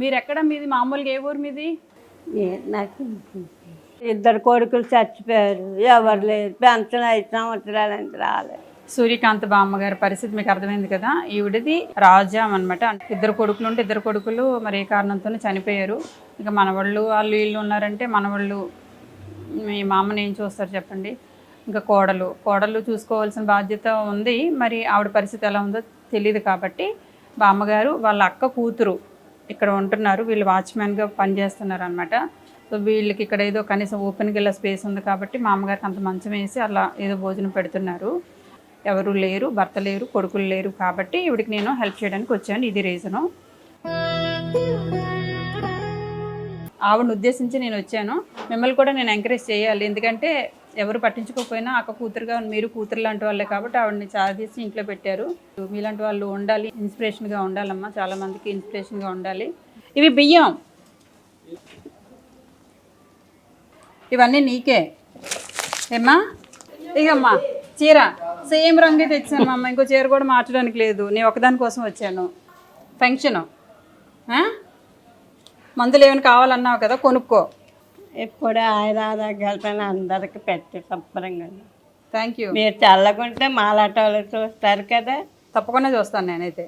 మీరు ఎక్కడ మీది? మామూలుగా ఏ ఊరు మీది? నాకు ఇద్దరు కొడుకులు చచ్చిపోయారు. ఎవరు లేరు. పెన్షన్ ఐదు సంవత్సరాలంటే రాలేదు. సూర్యకాంత్ బామ్మ గారి పరిస్థితి మీకు అర్థమైంది కదా? ఈవిడది రాజాం అనమాట ఇద్దరు కొడుకులు ఉంటే ఇద్దరు కొడుకులు మరి ఏ కారణంతో చనిపోయారు. ఇక మనవాళ్ళు వాళ్ళు వీళ్ళు ఉన్నారంటే మనవాళ్ళు మీ మా అమ్మని ఏం చూస్తారు చెప్పండి? ఇంకా కోడలు. కోడలు చూసుకోవాల్సిన బాధ్యత ఉంది. మరి ఆవిడ పరిస్థితి ఎలా ఉందో తెలియదు కాబట్టి బామ్మగారు వాళ్ళ అక్క కూతురు ఇక్కడ ఉంటున్నారు. వీళ్ళు వాచ్మెన్గా పనిచేస్తున్నారు అనమాట సో వీళ్ళకి ఇక్కడ ఏదో కనీసం ఓపెన్గా వెళ్ళే స్పేస్ ఉంది కాబట్టి మామగారికి అంత మంచం వేసి అలా ఏదో భోజనం పెడుతున్నారు. ఎవరు లేరు భర్త లేరు కొడుకులు లేరు కాబట్టి ఇవిడికి నేను హెల్ప్ చేయడానికి వచ్చాను. ఇది రీజను ఆవిడని ఉద్దేశించి నేను వచ్చాను. మిమ్మల్ని కూడా నేను ఎంకరేజ్ చేయాలి. ఎందుకంటే ఎవరు పట్టించుకోకపోయినా అక్క కూతురుగా మీరు కూతురు లాంటి వాళ్ళే కాబట్టి ఆవిడని చాదీసి ఇంట్లో పెట్టారు. మీలాంటి వాళ్ళు ఉండాలి ఇన్స్పిరేషన్గా ఉండాలమ్మా. చాలా మందికి ఇన్స్పిరేషన్గా ఉండాలి. ఇవి బియ్యం. ఇవన్నీ నీకే. ఏమ్మా? ఇగమ్మా చీర. సేమ్ రంగే తెచ్చాను మా అమ్మ. ఇంకో చీర కూడా మార్చడానికి లేదు. నేను ఒకదాని కోసం వచ్చాను. ఫంక్షను. మందులు ఏమైనా కావాలన్నావు కదా కొనుక్కో. ఎప్పుడు ఆయన దగ్గర అందరికి పెట్టి శుభ్రంగా థ్యాంక్ యూ మీరు చల్లకుంటే మాలాట వాళ్ళు చూస్తారు కదా. తప్పకుండా చూస్తాను నేనైతే.